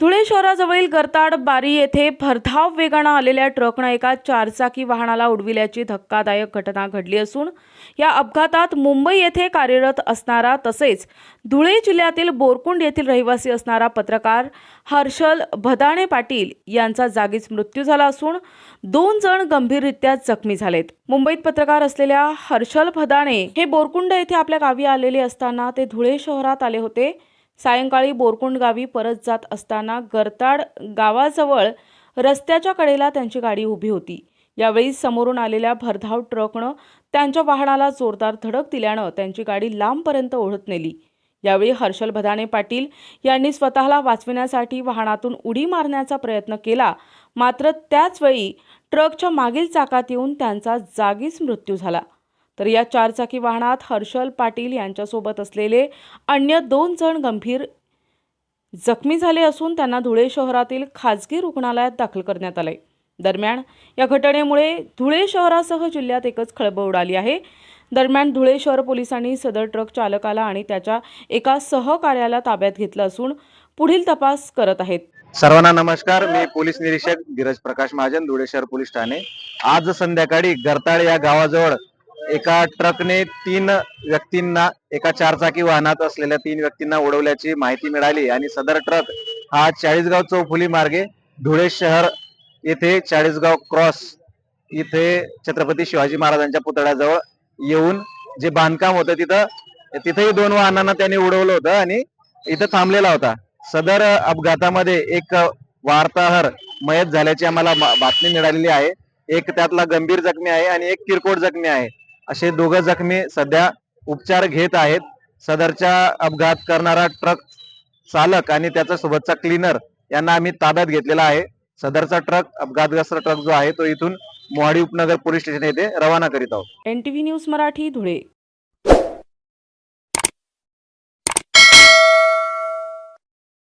शहराजवळील गरताड बारी येथे भरधाव वेगानं आलेल्या ट्रकनं एका चारचाकी वाहनाला उडविल्याची धक्कादायक घटना घडली असून या अपघातात मुंबई येथे कार्यरत असणारा तसेच धुळे जिल्ह्यातील बोरकुंड येथील रहिवासी असणारा पत्रकार हर्षल भदाणे पाटील यांचा जागीच मृत्यू झाला असून दोन जण गंभीररित्या जखमी झालेत. मुंबईत पत्रकार असलेल्या हर्षल भदाणे हे बोरकुंड येथे आपल्या गावी आलेले असताना ते धुळे शहरात आले होते. सायंकाळी बोरकुंड गावी परत जात असताना गरताड गावाजवळ रस्त्याच्या कडेला त्यांची गाडी उभी होती. यावेळी समोरून आलेल्या भरधाव ट्रकनं त्यांच्या वाहनाला जोरदार धडक दिल्यानं त्यांची गाडी लांबपर्यंत ओढत नेली. यावेळी हर्षल भदाने पाटील यांनी स्वतःला वाचविण्यासाठी वाहनातून उडी मारण्याचा प्रयत्न केला. मात्र त्याचवेळी ट्रकच्या मागील चाकात येऊन त्यांचा जागीच मृत्यू झाला. तर या चारचाकी वाहनात हर्षल पाटील यांच्यासोबत असलेले अन्य दोन जण गंभीर जखमी झाले असून त्यांना धुळे शहरातील खाजगी रुग्णालयात दाखल करण्यात आले. दरम्यान या घटनेमुळे धुळे शहरासह जिल्ह्यात एकच खळबळ उडाली आहे. दरम्यान धुळे शहर पोलिसांनी सदर ट्रक चालकाला आणि त्याच्या एका सहकार्याला ताब्यात घेतलं असून पुढील तपास करत आहेत. सर्वांना नमस्कार. मी पोलीस निरीक्षक धीरज प्रकाश महाजन धुळे शहर पोलीस ठाणे. आज संध्याकाळी गरताळ या गावाजवळ एका ट्रकने तीन व्यक्तींना एका चारचाकी वाहनात असलेल्या तीन व्यक्तींना उडवल्याची माहिती मिळाली आणि सदर ट्रक हा चाळीसगाव चौफुली मार्गे धुळे शहर येथे चाळीसगाव क्रॉस इथे छत्रपती शिवाजी महाराजांच्या पुतळ्याजवळ येऊन जे बांधकाम होतं तिथं तिथेही दोन वाहनांना त्यांनी उडवलं होतं आणि इथं थांबलेला होता. सदर अपघातामध्ये एक वार्ताहर मयत झाल्याची आम्हाला बातमी मिळालेली आहे. एक त्यातला गंभीर जखमी आहे आणि एक किरकोळ जखमी आहे. असे दोघं जखमी सध्या उपचार घेत आहेत. सदरच्या अपघात करणारा ट्रक चालक आणि त्याचा सोबतचा क्लीनर यांना आम्ही ताब्यात घेतलेला आहे. सदरचा ट्रक अपघातग्रस्त ट्रक जो आहे तो इथून मोहाडी उपनगर पोलीस स्टेशन येथे रवाना करीत आहोत. NTV news Marathi Dhule.